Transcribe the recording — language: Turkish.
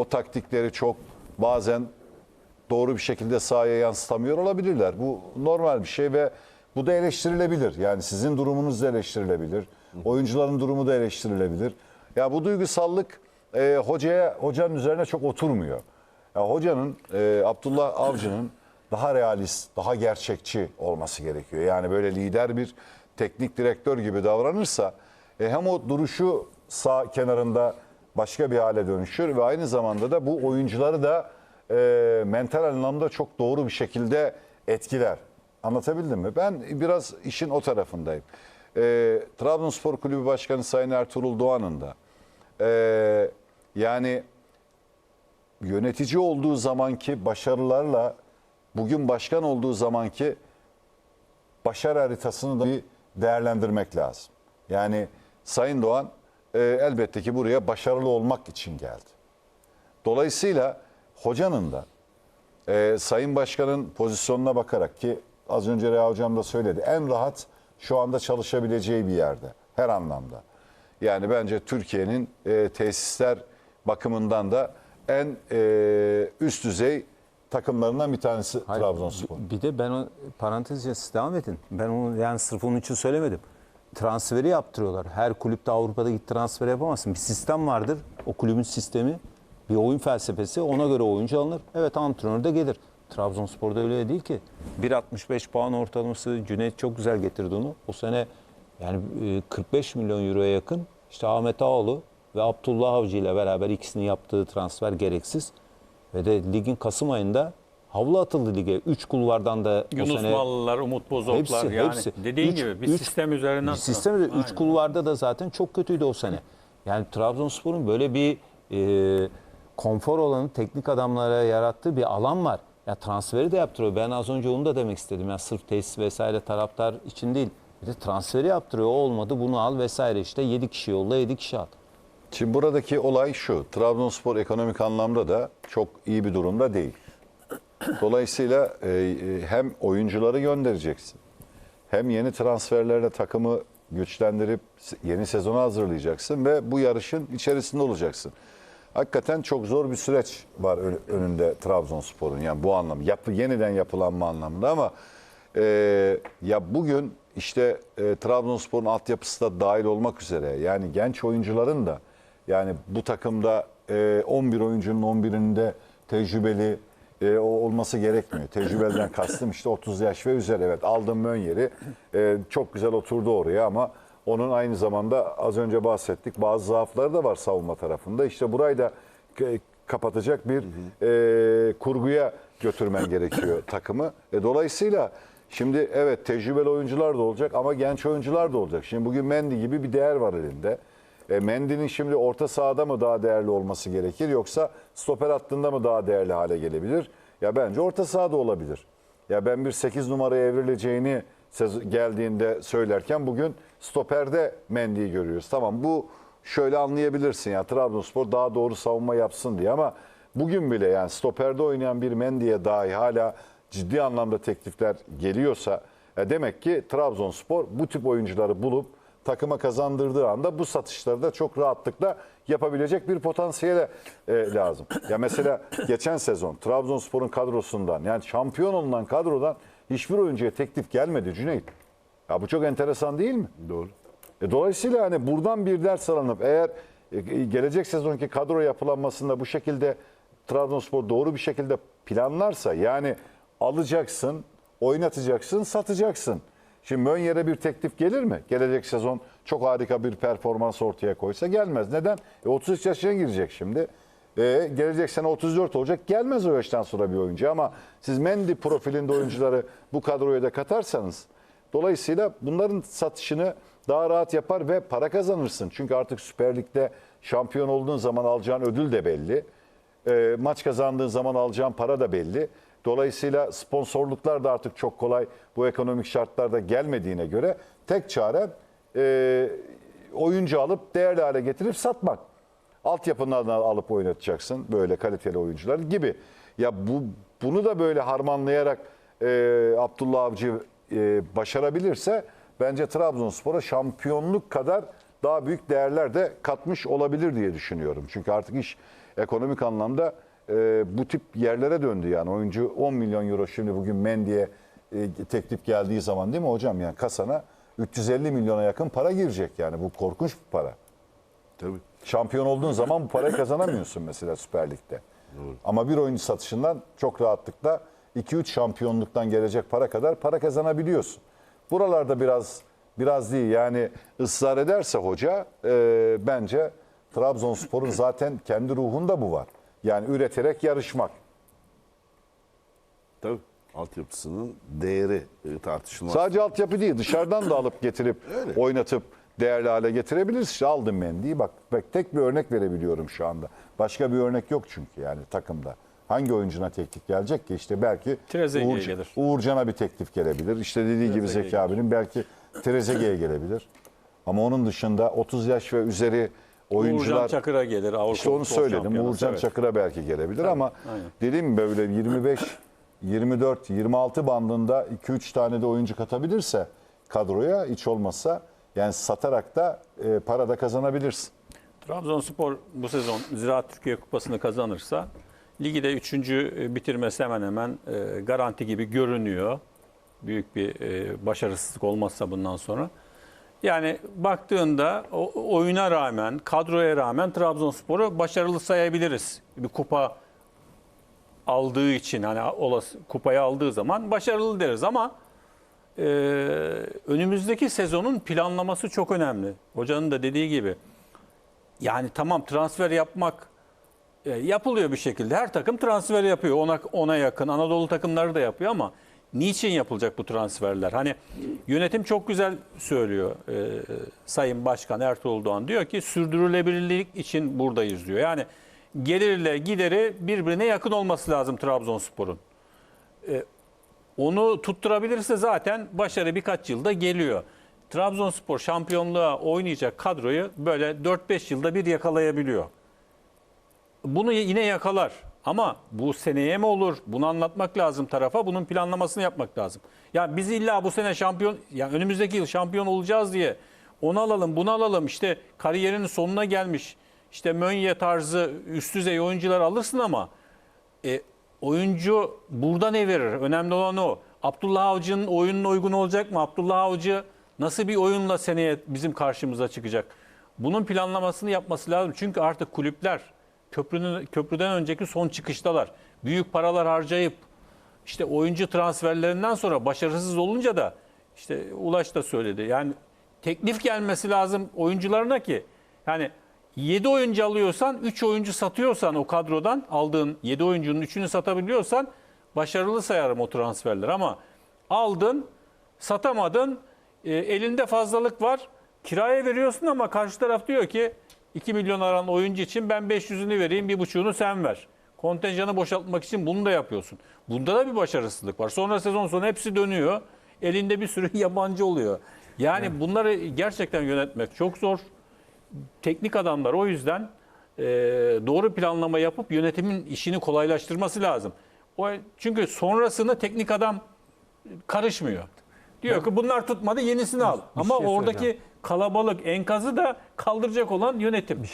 o taktikleri çok bazen doğru bir şekilde sahaya yansıtamıyor olabilirler. Bu normal bir şey ve bu da eleştirilebilir. Yani sizin durumunuz da eleştirilebilir. Oyuncuların durumu da eleştirilebilir. Ya bu duygusallık e, hocaya hocanın üzerine çok oturmuyor. Ya hocanın e, Abdullah Avcı'nın daha realist, daha gerçekçi olması gerekiyor. Yani böyle lider bir teknik direktör gibi davranırsa e, hem o duruşu sağ kenarında başka bir hale dönüşür ve aynı zamanda da bu oyuncuları da e, mental anlamda çok doğru bir şekilde etkiler. Anlatabildim mi? Ben biraz işin o tarafındayım. E, Trabzonspor Kulübü Başkanı Sayın Ertuğrul Doğan'ın da e, yani yönetici olduğu zamanki başarılarla bugün başkan olduğu zamanki başarı haritasını da bir değerlendirmek lazım. Yani Sayın Doğan e, elbette ki buraya başarılı olmak için geldi. Dolayısıyla hocanın da e, Sayın Başkan'ın pozisyonuna bakarak ki az önce Reha Hocam da söyledi en rahat şu anda çalışabileceği bir yerde her anlamda. Yani bence Türkiye'nin e, tesisler bakımından da en e, üst düzey takımlarından bir tanesi Hayır, Trabzonspor. Bir de ben o parantez devam edin. Ben onu yani sırf onun için söylemedim. Transferi yaptırıyorlar. Her kulüpte Avrupa'da git transfer yapamazsın. Bir sistem vardır. O kulübün sistemi, bir oyun felsefesi. Ona göre oyuncu alınır. Evet antrenör de gelir. Trabzonspor'da öyle değil ki. 1.65 puan ortalaması Cüneyt çok güzel getirdi onu. O sene yani e, 45 milyon euroya yakın işte Ahmet Ağoğlu ve Abdullah Avcı ile beraber ikisinin yaptığı transfer gereksiz. Ve de ligin Kasım ayında havlu atıldı lige. Üç kulvardan da o Yunus sene... Mallılar, Umut Bozoklar Hepsi, yani hepsi. dediğin Üç- gibi bir üç- sistem üzerinden. Bir sistem üzerinden. Üç kulvarda da zaten çok kötüydü o sene. Yani Trabzonspor'un böyle bir e, konfor alanı teknik adamlara yarattığı bir alan var. Ya transferi de yaptırıyor. Ben az önce onu da demek istedim. Ya sırf tesis vesaire taraftar için değil. Bir de transferi yaptırıyor. O olmadı bunu al vesaire işte 7 kişi yolla 7 kişi at. Şimdi buradaki olay şu. Trabzonspor ekonomik anlamda da çok iyi bir durumda değil. Dolayısıyla e, e, hem oyuncuları göndereceksin. Hem yeni transferlerle takımı güçlendirip yeni sezona hazırlayacaksın ve bu yarışın içerisinde olacaksın. Hakikaten çok zor bir süreç var ön- önünde Trabzonspor'un yani bu anlam yapı yeniden yapılanma anlamında ama e, ya bugün işte e, Trabzonspor'un altyapısı da dahil olmak üzere yani genç oyuncuların da yani bu takımda e, 11 oyuncunun 11'inde tecrübeli e, o olması gerekmiyor. Tecrübeden kastım işte 30 yaş ve üzeri. Evet aldım Mönyer'i e, çok güzel oturdu oraya ama onun aynı zamanda az önce bahsettik bazı zaafları da var savunma tarafında. İşte burayı da kapatacak bir e, kurguya götürmen gerekiyor takımı. E, dolayısıyla şimdi evet tecrübeli oyuncular da olacak ama genç oyuncular da olacak. Şimdi bugün Mendy gibi bir değer var elinde. E, Mendy'nin şimdi orta sahada mı daha değerli olması gerekir yoksa stoper hattında mı daha değerli hale gelebilir? Ya bence orta sahada olabilir. Ya ben bir 8 numaraya evrileceğini geldiğinde söylerken bugün stoperde Mendy'yi görüyoruz. Tamam bu şöyle anlayabilirsin ya Trabzonspor daha doğru savunma yapsın diye ama bugün bile yani stoperde oynayan bir Mendy'ye dahi hala ciddi anlamda teklifler geliyorsa ya demek ki Trabzonspor bu tip oyuncuları bulup takıma kazandırdığı anda bu satışları da çok rahatlıkla yapabilecek bir potansiyele e, lazım. Ya mesela geçen sezon Trabzonspor'un kadrosundan yani şampiyon olunan kadrodan hiçbir oyuncuya teklif gelmedi Cüneyt. Ya bu çok enteresan değil mi? Doğru. E, dolayısıyla hani buradan bir ders alınıp eğer e, gelecek sezonki kadro yapılanmasında bu şekilde Trabzonspor doğru bir şekilde planlarsa yani alacaksın, oynatacaksın, satacaksın. Şimdi Mönyer'e bir teklif gelir mi? Gelecek sezon çok harika bir performans ortaya koysa gelmez. Neden? E, 33 yaşına girecek şimdi. E, gelecek sene 34 olacak. Gelmez o yaştan sonra bir oyuncu ama siz Mendy profilinde oyuncuları bu kadroya da katarsanız dolayısıyla bunların satışını daha rahat yapar ve para kazanırsın. Çünkü artık Süper Lig'de şampiyon olduğun zaman alacağın ödül de belli. E, maç kazandığın zaman alacağın para da belli. Dolayısıyla sponsorluklar da artık çok kolay bu ekonomik şartlarda gelmediğine göre tek çare e, oyuncu alıp değerli hale getirip satmak. Altyapından alıp oynatacaksın böyle kaliteli oyuncular gibi. Ya bu bunu da böyle harmanlayarak e, Abdullah Avcı e, başarabilirse bence Trabzonspor'a şampiyonluk kadar daha büyük değerler de katmış olabilir diye düşünüyorum. Çünkü artık iş ekonomik anlamda e, bu tip yerlere döndü yani. Oyuncu 10 milyon euro şimdi bugün Mendy'ye e, teklif geldiği zaman değil mi hocam? Yani kasana 350 milyona yakın para girecek yani. Bu korkunç bir para. Tabii. Şampiyon olduğun zaman bu parayı kazanamıyorsun mesela Süper Lig'de. Ama bir oyuncu satışından çok rahatlıkla 2-3 şampiyonluktan gelecek para kadar para kazanabiliyorsun. Buralarda biraz biraz değil yani ısrar ederse hoca e, bence Trabzonspor'un zaten kendi ruhunda bu var. Yani üreterek yarışmak. Tabii. Altyapısının değeri e, tartışılmaz. Sadece altyapı değil dışarıdan da alıp getirip Öyle. oynatıp değerli hale getirebiliriz. İşte aldım Mendy'yi bak, bak tek bir örnek verebiliyorum şu anda. Başka bir örnek yok çünkü yani takımda. Hangi oyuncuna teklif gelecek ki? İşte belki Uğur- gelir. Uğurcan'a bir teklif gelebilir. İşte dediği gibi Zeki abinin belki Trezeguet'e gelebilir. Ama onun dışında 30 yaş ve üzeri oyuncular... Uğurcan Çakır'a gelir. Avrupa İşte onu söyledim. Uğurcan evet. Çakır'a belki gelebilir ama aynen. dediğim böyle 25, 24, 26 bandında 2-3 tane de oyuncu katabilirse kadroya hiç olmazsa yani satarak da e, para da kazanabilirsin. Trabzonspor bu sezon Ziraat Türkiye Kupası'nı kazanırsa ligi de 3. bitirmesi hemen hemen e, garanti gibi görünüyor. Büyük bir e, başarısızlık olmazsa bundan sonra. Yani baktığında oyuna rağmen, kadroya rağmen Trabzonspor'u başarılı sayabiliriz. Bir kupa aldığı için hani olası kupayı aldığı zaman başarılı deriz ama e, önümüzdeki sezonun planlaması çok önemli. Hocanın da dediği gibi. Yani tamam transfer yapmak e, yapılıyor bir şekilde. Her takım transfer yapıyor. Ona ona yakın Anadolu takımları da yapıyor ama niçin yapılacak bu transferler? Hani yönetim çok güzel söylüyor. e, Sayın Başkan Ertuğrul Doğan diyor ki sürdürülebilirlik için buradayız diyor. Yani gelirle gideri birbirine yakın olması lazım Trabzonspor'un. E, onu tutturabilirse zaten başarı birkaç yılda geliyor. Trabzonspor şampiyonluğa oynayacak kadroyu böyle 4-5 yılda bir yakalayabiliyor. Bunu yine yakalar. Ama bu seneye mi olur? Bunu anlatmak lazım tarafa. Bunun planlamasını yapmak lazım. Ya biz illa bu sene şampiyon, ya önümüzdeki yıl şampiyon olacağız diye onu alalım, bunu alalım. İşte kariyerinin sonuna gelmiş. İşte Mönye tarzı üst düzey oyuncular alırsın ama e, oyuncu burada ne verir? Önemli olan o. Abdullah Avcı'nın oyununa uygun olacak mı? Abdullah Avcı nasıl bir oyunla seneye bizim karşımıza çıkacak? Bunun planlamasını yapması lazım. Çünkü artık kulüpler köprünün köprüden önceki son çıkıştalar. Büyük paralar harcayıp işte oyuncu transferlerinden sonra başarısız olunca da işte Ulaş da söyledi. Yani teklif gelmesi lazım oyuncularına ki yani 7 oyuncu alıyorsan 3 oyuncu satıyorsan o kadrodan aldığın 7 oyuncunun 3'ünü satabiliyorsan başarılı sayarım o transferler ama aldın satamadın e, elinde fazlalık var kiraya veriyorsun ama karşı taraf diyor ki 2 milyon aran oyuncu için ben 500'ünü vereyim bir buçuğunu sen ver. Kontenjanı boşaltmak için bunu da yapıyorsun. Bunda da bir başarısızlık var. Sonra sezon sonu hepsi dönüyor. Elinde bir sürü yabancı oluyor. Yani bunları gerçekten yönetmek çok zor teknik adamlar o yüzden e, doğru planlama yapıp yönetimin işini kolaylaştırması lazım. O çünkü sonrasını teknik adam karışmıyor. Diyor ki bunlar tutmadı yenisini al. Ama şey oradaki. Kalabalık enkazı da kaldıracak olan yönetim.